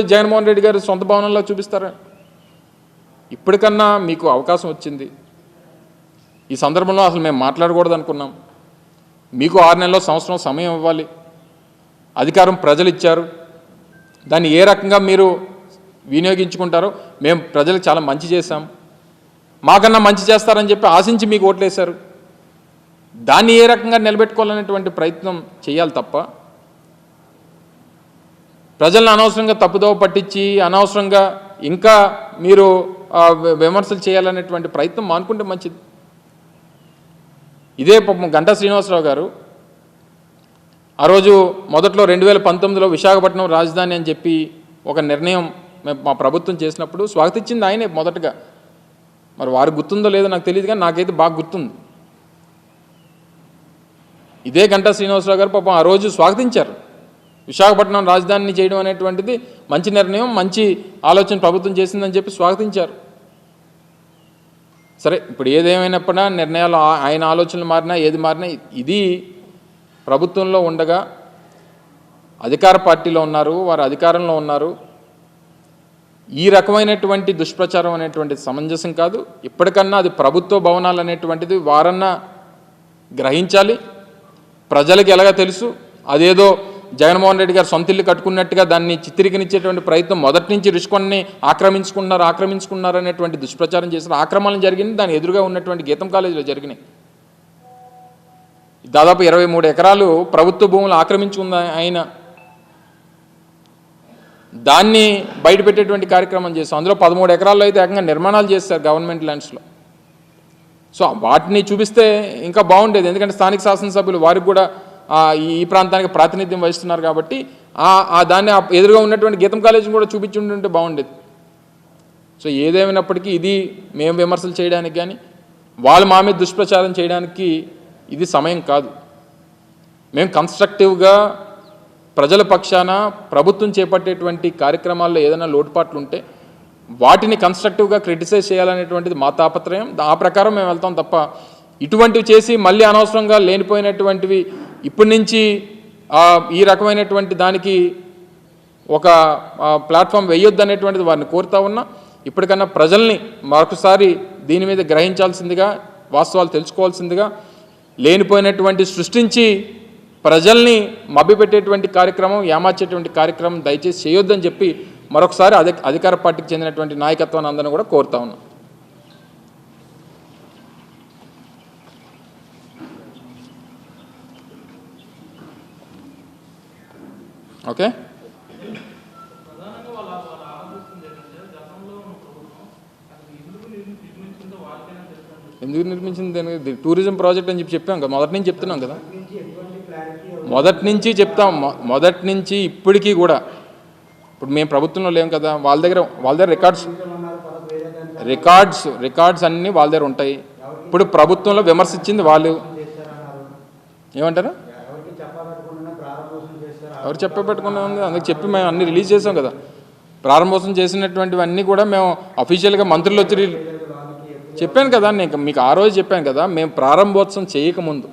జగన్మోహన్ రెడ్డి గారు సొంత భవనంలో చూపిస్తారా? ఇప్పటికన్నా మీకు అవకాశం వచ్చింది. ఈ సందర్భంలో అసలు మేము మాట్లాడకూడదు అనుకున్నాం మీకు ఆరు నెలల్లో సంవత్సరం సమయం ఇవ్వాలి. అధికారం ప్రజలు ఇచ్చారు దాన్ని ఏ రకంగా మీరు వినియోగించుకుంటారో మేము ప్రజలకు చాలా మంచి చేశాం. మాకన్నా మంచి చేస్తారని చెప్పి ఆశించి మీకు ఓట్లేశారు. దాన్ని ఏ రకంగా నిలబెట్టుకోవాలనేటువంటి ప్రయత్నం చేయాలి తప్ప ప్రజలను అనవసరంగా తప్పుదోవ పట్టించి అనవసరంగా ఇంకా మీరు విమర్శలు చేయాలనేటువంటి ప్రయత్నం మానుకుంటే మంచిది. ఇదే పాపం గంటా శ్రీనివాసరావు గారు ఆ రోజు మొదట్లో రెండు వేల పంతొమ్మిదిలో విశాఖపట్నం రాజధాని అని చెప్పి ఒక నిర్ణయం మా ప్రభుత్వం చేసినప్పుడు స్వాగతించింది ఆయనే మొదటగా. మరి వారు గుర్తుందో లేదో నాకు తెలియదు కానీ నాకైతే బాగా గుర్తుంది. ఇదే గంటా శ్రీనివాసరావు గారు పాపం ఆ రోజు స్వాగతించారు. విశాఖపట్నం రాజధానిని చేయడం అనేటువంటిది మంచి నిర్ణయం మంచి ఆలోచన ప్రభుత్వం చేసిందని చెప్పి స్వాగతించారు. సరే ఇప్పుడు ఏదేమైనప్పుడా నిర్ణయాలు ఆయన ఆలోచనలు మారినా ఏది మారినా ఇది ప్రభుత్వంలో ఉండగా అధికార పార్టీలో ఉన్నారు వారు అధికారంలో ఉన్నారు. ఈ రకమైనటువంటి దుష్ప్రచారం అనేటువంటిది సమంజసం కాదు. ఇప్పటికన్నా అది ప్రభుత్వ భవనాలు అనేటువంటిది వారన్నా గ్రహించాలి. ప్రజలకు ఎలాగ తెలుసు? అదేదో జగన్మోహన్ రెడ్డి గారు సొంత ఇల్లు కట్టుకున్నట్టుగా దాన్ని చిత్రీకరించేటువంటి ప్రయత్నం మొదటి నుంచి రుషికొన్ని ఆక్రమించుకున్నారు ఆక్రమించుకున్నారు అనేటువంటి దుష్ప్రచారం చేసిన ఆక్రమణలు జరిగింది దాని ఎదురుగా ఉన్నటువంటి గీతం కాలేజీలో జరిగినాయి. దాదాపు ఇరవై మూడు ఎకరాలు ప్రభుత్వ భూములు ఆక్రమించుకుంది ఆయన. దాన్ని బయటపెట్టేటువంటి కార్యక్రమం చేస్తాం అందులో పదమూడు ఎకరాల్లో అయితే ఏకంగా నిర్మాణాలు చేస్తారు గవర్నమెంట్ ల్యాండ్స్లో. సో వాటిని చూపిస్తే ఇంకా బాగుండేది. ఎందుకంటే స్థానిక శాసనసభ్యులు వారికి కూడా ఈ ప్రాంతానికి ప్రాతినిధ్యం వహిస్తున్నారు కాబట్టి ఆ దాన్ని ఎదురుగా ఉన్నటువంటి గీతం కాలేజీని కూడా చూపించి ఉంటుంటే బాగుండేది. సో ఏదేమైనప్పటికీ ఇది మేము విమర్శలు చేయడానికి కానీ వాళ్ళు మా మీద దుష్ప్రచారం చేయడానికి ఇది సమయం కాదు. మేము కన్స్ట్రక్టివ్గా ప్రజల పక్షాన ప్రభుత్వం చేపట్టేటువంటి కార్యక్రమాల్లో ఏదైనా లోటుపాట్లు ఉంటే వాటిని కన్స్ట్రక్టివ్గా క్రిటిసైజ్ చేయాలనేటువంటిది మా తాపత్రయం. ఆ ప్రకారం మేము వెళ్తాం తప్ప ఇటువంటివి చేసి మళ్ళీ అనవసరంగా లేనిపోయినటువంటివి ఇప్పటి నుంచి ఈ రకమైనటువంటి దానికి ఒక ప్లాట్ఫామ్ వేయొద్దు అనేటువంటిది వారిని కోరుతా ఉన్నా ఇప్పటికన్నా ప్రజల్ని మరొకసారి దీని మీద గ్రహించాల్సిందిగా వాస్తవాలు తెలుసుకోవాల్సిందిగా లేనిపోయినటువంటి సృష్టించి ప్రజల్ని మభ్యపెట్టేటువంటి కార్యక్రమం ఏమార్చేటువంటి కార్యక్రమం దయచేసి చేయొద్దని చెప్పి మరొకసారి అధికార పార్టీకి చెందినటువంటి నాయకత్వాన్ని అందరినీ కూడా కోరుతా ఉన్నాం. ఓకే? ఎందుకు నిర్మించింది దానికి? టూరిజం ప్రాజెక్ట్ అని చెప్పి చెప్పాం కదా మొదటి నుంచి చెప్తున్నాం కదా. మొదటి నుంచి చెప్తాం మొదటి నుంచి ఇప్పటికీ కూడా. ఇప్పుడు మేము ప్రభుత్వంలో లేం కదా వాళ్ళ దగ్గర వాళ్ళ దగ్గర రికార్డ్స్ రికార్డ్స్ రికార్డ్స్ అన్నీ వాళ్ళ దగ్గర ఉంటాయి. ఇప్పుడు ప్రభుత్వంలో విమర్శించింది వాళ్ళు. ఏమంటారు? ఎవరు చెప్పబెట్టుకున్నా ఉంది? అందుకు చెప్పి మేము అన్ని రిలీజ్ చేసాం కదా. ప్రారంభోత్సవం చేసినటువంటివన్నీ కూడా మేము అఫీషియల్గా మంత్రులు వచ్చి చెప్పాను కదా నేను మీకు ఆ రోజు చెప్పాను కదా మేము ప్రారంభోత్సవం చేయకముందు.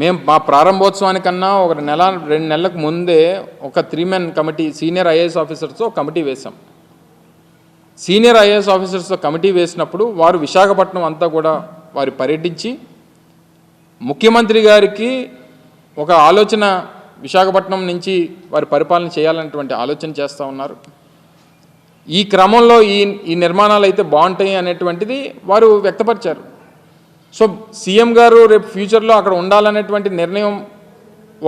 మేము మా ప్రారంభోత్సవానికన్నా ఒక నెల రెండు నెలలకు ముందే ఒక three men committee senior IAS ఆఫీసర్స్తో committee వేశాం. సీనియర్ ఐఏఎస్ ఆఫీసర్స్తో కమిటీ వేసినప్పుడు వారు విశాఖపట్నం అంతా కూడా వారు పర్యటించి ముఖ్యమంత్రి గారికి ఒక ఆలోచన విశాఖపట్నం నుంచి వారి పరిపాలన చేయాలనేటువంటి ఆలోచన చేస్తూ ఉన్నారు. ఈ క్రమంలో ఈ ఈ నిర్మాణాలు అయితే బాగుంటాయి అనేటువంటిది వారు వ్యక్తపరిచారు. సో సీఎం గారు రేపు ఫ్యూచర్లో అక్కడ ఉండాలనేటువంటి నిర్ణయం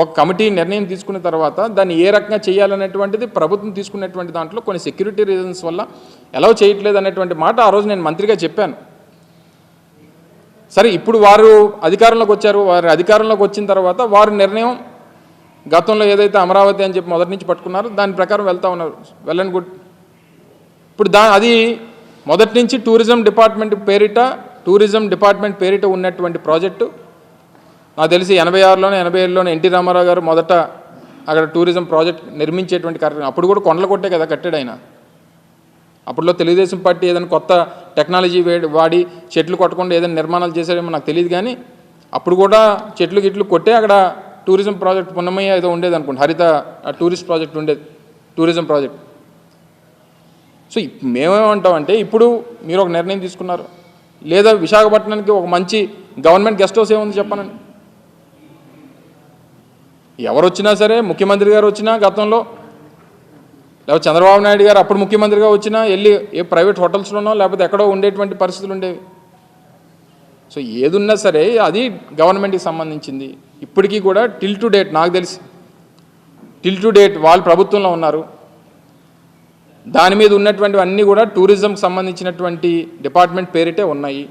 ఒక కమిటీ నిర్ణయం తీసుకున్న తర్వాత దాన్ని ఏ రకంగా చేయాలనేటువంటిది ప్రభుత్వం తీసుకున్నటువంటి దాంట్లో కొన్ని సెక్యూరిటీ రీజన్స్ వల్ల ఎలా చేయట్లేదు అనేటువంటి మాట ఆ రోజు నేను మంత్రిగా చెప్పాను. సరే ఇప్పుడు వారు అధికారంలోకి వచ్చారు వారు అధికారంలోకి వచ్చిన తర్వాత వారి నిర్ణయం గతంలో ఏదైతే అమరావతి అని చెప్పి మొదటి నుంచి పట్టుకున్నారో దాని ప్రకారం వెళ్తూ ఉన్నారు. Well and good. ఇప్పుడు దా అది మొదటి నుంచి టూరిజం డిపార్ట్మెంట్ పేరిట టూరిజం డిపార్ట్మెంట్ పేరిట ఉన్నటువంటి ప్రాజెక్టు. నాకు తెలిసి ఎనభై ఆరులోనే ఎనభై ఏడులోనే ఎన్టీ రామారావు గారు మొదట అక్కడ టూరిజం ప్రాజెక్ట్ నిర్మించేటువంటి కార్యక్రమం. అప్పుడు కూడా కొండలు కొట్టే కదా కట్టాడు ఆయన. అప్పట్లో తెలుగుదేశం పార్టీ ఏదైనా కొత్త టెక్నాలజీ వాడి చెట్లు కొట్టకుండా ఏదైనా నిర్మాణాలు చేశాడేమో నాకు తెలియదు కానీ అప్పుడు కూడా చెట్లు గిట్లు కొట్టే అక్కడ టూరిజం ప్రాజెక్ట్ పున్నమయ్య ఏదో ఉండేది అనుకోండి. హరిత టూరిస్ట్ ప్రాజెక్ట్ ఉండేది. Tourism project. సో మేమేమంటామంటే ఇప్పుడు మీరు ఒక నిర్ణయం తీసుకున్నారు. లేదా విశాఖపట్నానికి ఒక మంచి గవర్నమెంట్ గెస్ట్ హౌస్ ఏముంది చెప్పనండి. ఎవరు వచ్చినా సరే ముఖ్యమంత్రి గారు వచ్చినా గతంలో లేకపోతే చంద్రబాబు నాయుడు గారు అప్పుడు ముఖ్యమంత్రిగా వచ్చినా వెళ్ళి ఏ ప్రైవేట్ హోటల్స్లోనో లేకపోతే ఎక్కడో ఉండేటువంటి పరిస్థితులు ఉండేవి. సో ఏదున్నా సరే అది గవర్నమెంట్కి సంబంధించింది. ఇప్పటికీ కూడా టిల్ టు డేట్ నాకు తెలిసి టిల్ టు డేట్ వాళ్ళు ప్రభుత్వంలో ఉన్నారు. దాని మీద ఉన్నటువంటి అన్నీ కూడా టూరిజంకి సంబంధించినటువంటి డిపార్ట్మెంట్ పేరిటే ఉన్నాయి.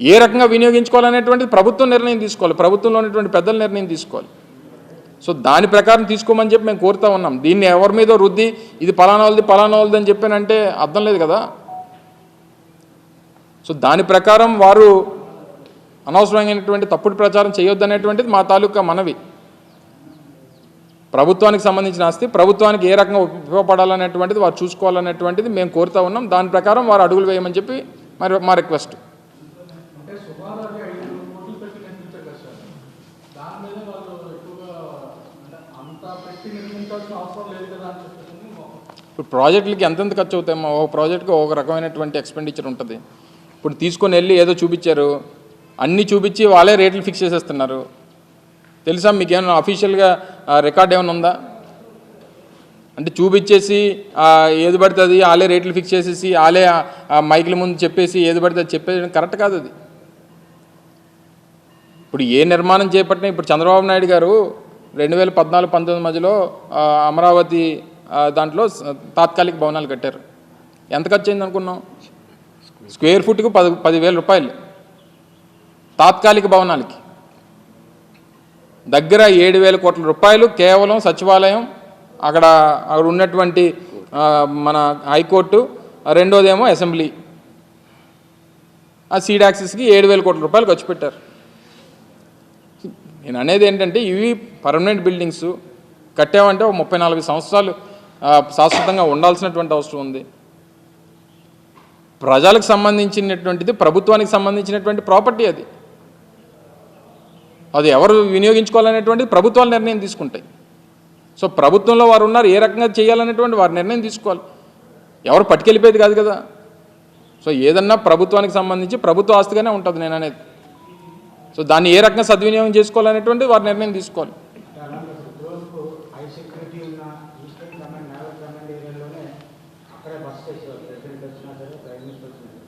ఏ రకంగా వినియోగించుకోవాలనేటువంటిది ప్రభుత్వం నిర్ణయం తీసుకోవాలి. ప్రభుత్వంలో ఉన్నటువంటి పెద్దల నిర్ణయం తీసుకోవాలి. సో దాని ప్రకారం తీసుకోమని చెప్పి మేము కోరుతా ఉన్నాం. దీన్ని ఎవరి మీద రుద్ది ఇది పలానా వాళ్ళది పలానా వాళ్ళది అని చెప్పానంటే అర్థం లేదు కదా. సో దాని ప్రకారం వారు అనవసరమైనటువంటి తప్పుడు ప్రచారం చేయొద్దనేటువంటిది మా తాలూకా మనవి. ప్రభుత్వానికి సంబంధించిన ఆస్తి ప్రభుత్వానికి ఏ రకంగా ఉపయోగపడాలనేటువంటిది వారు చూసుకోవాలనేటువంటిది మేము కోరుతా ఉన్నాం. దాని ప్రకారం వారు అడుగులు వేయమని చెప్పి మరి మా రిక్వెస్ట్. ఇప్పుడు ప్రాజెక్టులకి ఎంతెంత ఖర్చు అవుతాయి మా ఒక ప్రాజెక్ట్కి ఒక రకమైనటువంటి ఎక్స్పెండిచర్ ఉంటుంది. ఇప్పుడు తీసుకొని వెళ్ళి ఏదో చూపించారు. అన్నీ చూపించి వాళ్ళే రేట్లు ఫిక్స్ చేసేస్తున్నారు. తెలుసా మీకు ఏమైనా అఫీషియల్గా రికార్డ్ ఏమైనా ఉందా? అంటే చూపించేసి ఏది పడితే అది వాళ్ళే రేట్లు ఫిక్స్ చేసేసి వాళ్ళే మైకుల ముందు చెప్పేసి ఏది పడితే అది చెప్పేది కరెక్ట్ కాదు అది. ఇప్పుడు ఏ నిర్మాణం చేపట్టినా ఇప్పుడు చంద్రబాబు నాయుడు గారు రెండు వేల పద్నాలుగు పంతొమ్మిది మధ్యలో అమరావతి దాంట్లో తాత్కాలిక భవనాలు కట్టారు. ఎంత ఖర్చు అయింది అనుకున్నాం స్క్వేర్ ఫుట్కు పది పదివేల రూపాయలు. తాత్కాలిక భవనాలకి. దగ్గర ఏడు వేల కోట్ల రూపాయలు కేవలం సచివాలయం అక్కడ అక్కడ ఉన్నటువంటి మన హైకోర్టు రెండోదేమో అసెంబ్లీ. ఆ సీడ్ యాక్సిస్కి ఏడు వేల కోట్ల రూపాయలు ఖర్చు పెట్టారు. నేను అనేది ఏంటంటే ఇవి పర్మనెంట్ బిల్డింగ్స్ కట్టామంటే ఒక ముప్పై నలభై సంవత్సరాలు శాశ్వతంగా ఉండాల్సినటువంటి అవసరం ఉంది. ప్రజలకు సంబంధించినటువంటిది ప్రభుత్వానికి సంబంధించినటువంటి ప్రాపర్టీ అది. అది ఎవరు వినియోగించుకోవాలనేటువంటిది ప్రభుత్వాలు నిర్ణయం తీసుకుంటాయి. సో ప్రభుత్వంలో వారు ఉన్నారు ఏ రకంగా చేయాలనేటువంటి వారు నిర్ణయం తీసుకోవాలి. ఎవరు పట్టుకెళ్ళిపోయేది కాదు కదా. సో ఏదన్నా ప్రభుత్వానికి సంబంధించి ప్రభుత్వ ఆస్తిగానే ఉంటుంది నేను అనేది సో దాన్ని ఏ రకంగా సద్వినియోగం చేసుకోవాలనేటువంటి వారు నిర్ణయం తీసుకోవాలి అలాంటి రోజుకు హై సెక్యూరిటీ ఉన్న ఈస్టర్న్ కమాండ్ నేవల్ కమాండ్ ఏరియాలోనే అక్కడే బస్ చేసేవారు ప్రెసిడెంట్ వచ్చినా సరే ప్రైమ్ మినిస్టర్ వచ్చినా సరే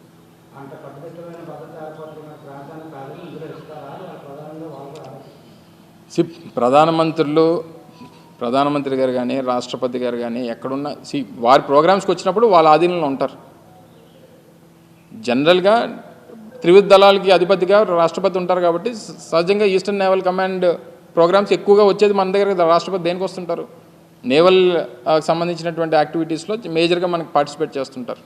అంత కట్టుదిట్టమైన భద్రత ఏర్పడుతున్న ప్రాంతాన్ని కాదు ఇందులో ఇస్తారా వాళ్ళ ప్రధానంగా వాళ్ళు కూడా ఆలోచిస్తారు. సి ప్రధానమంత్రులు ప్రధానమంత్రి గారు కానీ రాష్ట్రపతి గారు కానీ ఎక్కడున్నా సి వారి ప్రోగ్రామ్స్కి వచ్చినప్పుడు వాళ్ళ ఆధీనంలో ఉంటారు. జనరల్గా త్రివిధ దళాలకి అధిపతిగా రాష్ట్రపతి ఉంటారు కాబట్టి సహజంగా ఈస్టర్న్ నేవల్ కమాండ్ ప్రోగ్రామ్స్ ఎక్కువగా వచ్చేది మన దగ్గర రాష్ట్రపతి దేనికి వస్తుంటారు? నేవల్ సంబంధించినటువంటి యాక్టివిటీస్లో మేజర్గా మనకి పార్టిసిపేట్ చేస్తుంటారు.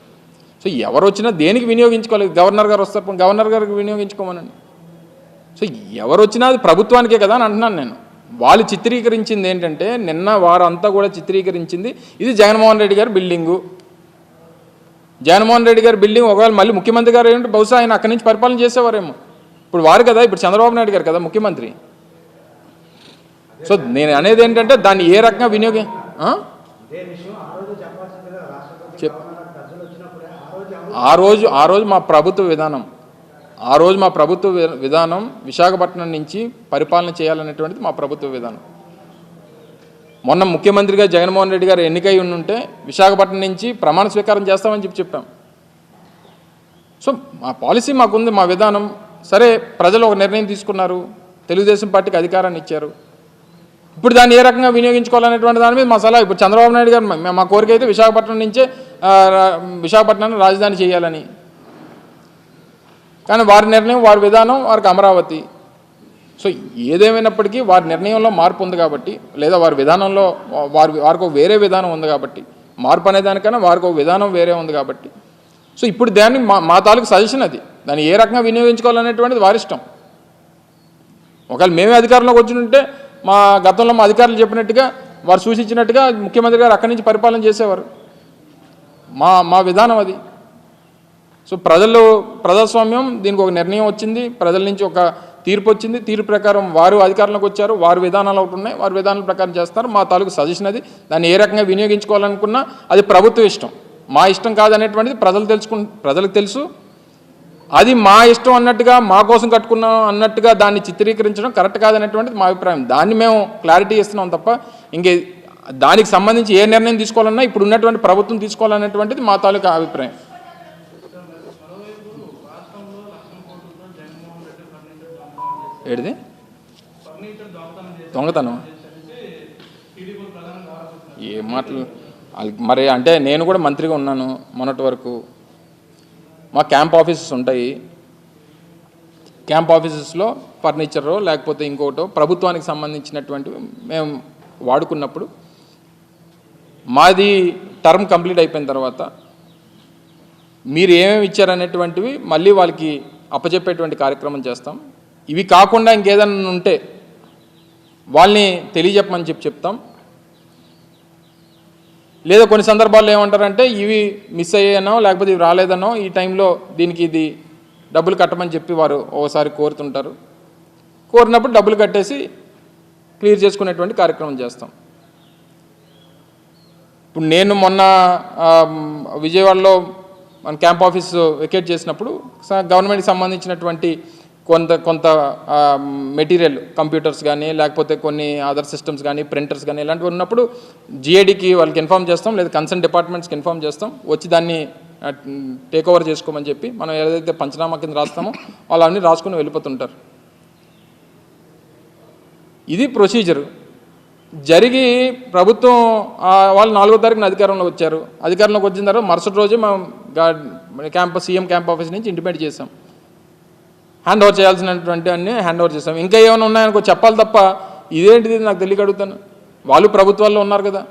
సో ఎవరు వచ్చినా దేనికి వినియోగించుకోవాలి? గవర్నర్ గారు వస్తారు గవర్నర్ గారికి వినియోగించుకోమనండి. సో ఎవరు వచ్చినా అది ప్రభుత్వానికే కదా అని అంటున్నాను నేను. వాళ్ళు చిత్రీకరించింది ఏంటంటే నిన్న వారంతా కూడా చిత్రీకరించింది ఇది జగన్మోహన్ రెడ్డి గారి బిల్డింగు. జగన్మోహన్ రెడ్డి గారి బిల్డింగ్ ఒకవేళ మళ్ళీ ముఖ్యమంత్రి గారు ఏంటంటే బహుశా ఆయన అక్కడి నుంచి పరిపాలన చేసేవారేమో. ఇప్పుడు వారు కదా ఇప్పుడు చంద్రబాబు నాయుడు గారు కదా ముఖ్యమంత్రి. సో నేను అనేది ఏంటంటే దాన్ని ఏ రకంగా వినియోగం ఆ? చెప్- ఆ రోజు ఆ రోజు మా ప్రభుత్వ విధానం ఆ రోజు మా ప్రభుత్వ విధానం విశాఖపట్నం నుంచి పరిపాలన చేయాలనేటువంటిది మా ప్రభుత్వ విధానం. మొన్న ముఖ్యమంత్రిగా జగన్మోహన్ రెడ్డి గారు ఎన్నికై ఉంటే విశాఖపట్నం నుంచి ప్రమాణ స్వీకారం చేస్తామని చెప్పి చెప్పాం. సో మా పాలసీ మాకుంది మా విధానం. సరే ప్రజలు ఒక నిర్ణయం తీసుకున్నారు. తెలుగుదేశం పార్టీకి అధికారాన్ని ఇచ్చారు. ఇప్పుడు దాన్ని ఏ రకంగా వినియోగించుకోవాలనేటువంటి దాని మీద మా సలహా ఇప్పుడు చంద్రబాబు నాయుడు గారు మా- కోరిక అయితే విశాఖపట్నం నుంచే విశాఖపట్నాన్ని రాజధాని చేయాలని. కానీ వారి నిర్ణయం వారి విధానం వారికి అమరావతి. సో ఏదేమైనప్పటికీ వారి నిర్ణయంలో మార్పు ఉంది కాబట్టి లేదా వారి విధానంలో వారి వారికి వేరే విధానం ఉంది కాబట్టి మార్పు అనేదానికైనా వారికి ఒక విధానం వేరే ఉంది కాబట్టి. సో ఇప్పుడు దాన్ని మా మా తాలూకు సజెషన్ అది. దాన్ని ఏ రకంగా వినియోగించుకోవాలనేటువంటిది వారి ఇష్టం. ఒకవేళ మేమే అధికారంలోకి వచ్చి ఉంటే మా గతంలో మా అధికారులు చెప్పినట్టుగా వారు సూచించినట్టుగా ముఖ్యమంత్రి గారు అక్కడి నుంచి పరిపాలన చేసేవారు. మా మా విధానం అది. సో ప్రజలు ప్రజాస్వామ్యం దీనికి ఒక నిర్ణయం వచ్చింది. ప్రజల నుంచి ఒక తీర్పు వచ్చింది. తీర్పు ప్రకారం వారు అధికారంలోకి వచ్చారు. వారి విధానాలు ఒకటి ఉన్నాయి. వారి విధానాల ప్రకారం చేస్తారు. మా తాలూకు సజెషన్ అది. దాన్ని ఏ రకంగా వినియోగించుకోవాలనుకున్నా అది ప్రభుత్వ ఇష్టం. మా ఇష్టం కాదనేటువంటిది ప్రజలు తెలుసుకు ప్రజలకు తెలుసు. అది మా ఇష్టం అన్నట్టుగా మా కోసం కట్టుకున్నాం అన్నట్టుగా దాన్ని చిత్రీకరించడం కరెక్ట్ కాదనేటువంటిది మా అభిప్రాయం. దాన్ని మేము క్లారిటీ ఇస్తున్నాం తప్ప ఇంకే దానికి సంబంధించి ఏ నిర్ణయం తీసుకోవాలన్నా ఇప్పుడు ఉన్నటువంటి ప్రభుత్వం తీసుకోవాలనేటువంటిది మా తాలూకా అభిప్రాయం మరోవైపు రాష్ట్రంలో లక్షల కోట్లతో జగన్మోహన్ రెడ్డి ఫర్నిచర్ దొంగతనం ఏడిది? దొంగతనం? ఏ మాటలు? మరి అంటే నేను కూడా మంత్రిగా ఉన్నాను మొన్నటి వరకు. మా క్యాంప్ ఆఫీసెస్ ఉంటాయి. క్యాంప్ ఆఫీసెస్లో ఫర్నిచరో లేకపోతే ఇంకోటో ప్రభుత్వానికి సంబంధించినటువంటివి మేము వాడుకున్నప్పుడు మాది టర్మ్ కంప్లీట్ అయిపోయిన తర్వాత మీరు ఏమేమి ఇచ్చారనేటువంటివి మళ్ళీ వాళ్ళకి అప్పచెప్పేటువంటి కార్యక్రమం చేస్తాం. ఇవి కాకుండా ఇంకేదైనా ఉంటే వాళ్ళని తెలియజెప్పమని చెప్పి చెప్తాం. లేదా కొన్ని సందర్భాల్లో ఏమంటారంటే ఇవి మిస్ అయ్యానో లేకపోతే ఇవి రాలేదనో ఈ టైంలో దీనికి ఇది డబ్బులు కట్టమని చెప్పి వారు ఓసారి కోరుతుంటారు. కోరినప్పుడు డబ్బులు కట్టేసి క్లియర్ చేసుకునేటువంటి కార్యక్రమం చేస్తాం. ఇప్పుడు నేను మొన్న విజయవాడలో మన క్యాంప్ ఆఫీస్ వెకేట్ చేసినప్పుడు గవర్నమెంట్కి సంబంధించినటువంటి కొంత కొంత మెటీరియల్ కంప్యూటర్స్ కానీ లేకపోతే కొన్ని అదర్ సిస్టమ్స్ కానీ ప్రింటర్స్ కానీ ఇలాంటివి ఉన్నప్పుడు జిఏడికి వాళ్ళకి ఇన్ఫామ్ చేస్తాం లేదా కన్సర్న్ డిపార్ట్మెంట్స్కి ఇన్ఫామ్ చేస్తాం. వచ్చి దాన్ని టేక్ ఓవర్ చేసుకోమని చెప్పి మనం ఏదైతే పంచనామా కింద రాస్తామో వాళ్ళు అన్నీ రాసుకుని వెళ్ళిపోతుంటారు. ఇది ప్రొసీజర్. జరిగి ప్రభుత్వం వాళ్ళు నాలుగో తారీఖున అధికారంలోకి వచ్చారు. అధికారంలోకి వచ్చిన తర్వాత మరుసటి రోజే మనం క్యాంపస్ సీఎం క్యాంప్ ఆఫీస్ నుంచి ఇంటిమేట్ చేసాం హ్యాండ్ ఓవర్ చేయాల్సినటువంటి అన్ని హ్యాండ్ ఓవర్ చేస్తాం. ఇంకా ఏమైనా ఉన్నాయనుకో చెప్పాలి తప్ప ఇదేంటిది నాకు తెలియక అడుగుతాను. వాళ్ళు ప్రభుత్వాల్లో ఉన్నారు కదా.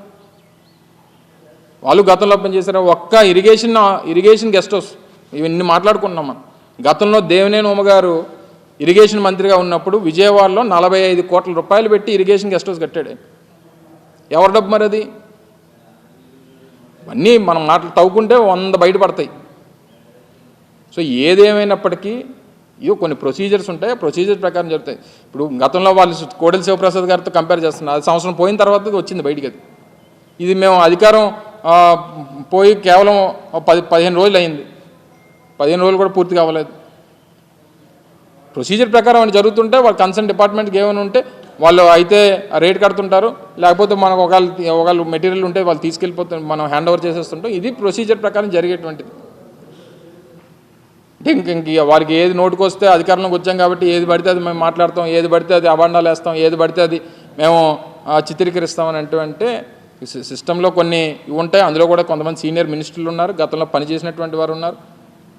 వాళ్ళు గతంలో పనిచేశారు ఒక్క ఇరిగేషన్ ఇరిగేషన్ గెస్ట్ హౌస్ ఇవన్నీ మాట్లాడుకున్నాం మనం. గతంలో దేవినేని ఉమగారు ఇరిగేషన్ మంత్రిగా ఉన్నప్పుడు విజయవాడలో నలభై ఐదు కోట్ల రూపాయలు పెట్టి ఇరిగేషన్ గెస్ట్ హౌస్ కట్టాడు ఎవరి డబ్బు మరి అది? అన్నీ మనం మాటలు తవ్వుకుంటే వంద బయటపడతాయి సో ఏదేమైనప్పటికీ ఇవో కొన్ని ప్రొసీజర్స్ ఉంటాయి ఆ ప్రొసీజర్ ప్రకారం జరుగుతాయి. ఇప్పుడు గతంలో వాళ్ళు కోడెల శివప్రసాద్ గారితో కంపేర్ చేస్తున్నారు. అది సంవత్సరం పోయిన తర్వాత వచ్చింది బయటికి అది. ఇది మేము అధికారం పోయి కేవలం పది పదిహేను రోజులు అయింది. పదిహేను రోజులు కూడా పూర్తి కావలేదు. ప్రొసీజర్ ప్రకారం అని జరుగుతుంటే వాళ్ళు కన్సర్న్ డిపార్ట్మెంట్కి ఏమైనా ఉంటే వాళ్ళు అయితే రేట్ కడుతుంటారు. లేకపోతే మనకు ఒకళ్ళు ఒకళ్ళు మెటీరియల్ ఉంటే వాళ్ళు తీసుకెళ్ళిపోతాం మనం హ్యాండ్ ఓవర్ చేసేస్తుంటాం. ఇది ప్రొసీజర్ ప్రకారం జరిగేటువంటిది. ఇంక ఇంక వారికి ఏది నోటుకొస్తే అధికారంలోకి వచ్చాం కాబట్టి ఏది పడితే అది మేము మాట్లాడతాం ఏది పడితే అది అబాండాలు వేస్తాం ఏది పడితే అది మేము చిత్రీకరిస్తాం చిత్రీకరిస్తామని అంటే సిస్టంలో కొన్ని ఇవి ఉంటాయి. అందులో కూడా కొంతమంది సీనియర్ మినిస్టర్లు ఉన్నారు. గతంలో పనిచేసినటువంటి వారు ఉన్నారు.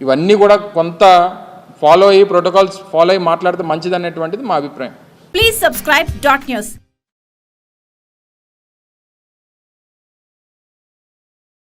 ఇవన్నీ కూడా కొంత ఫాలో అయ్యి ప్రోటోకాల్స్ ఫాలో అయ్యి మాట్లాడితే మంచిది అనేటువంటిది మా అభిప్రాయం. Please subscribe dot news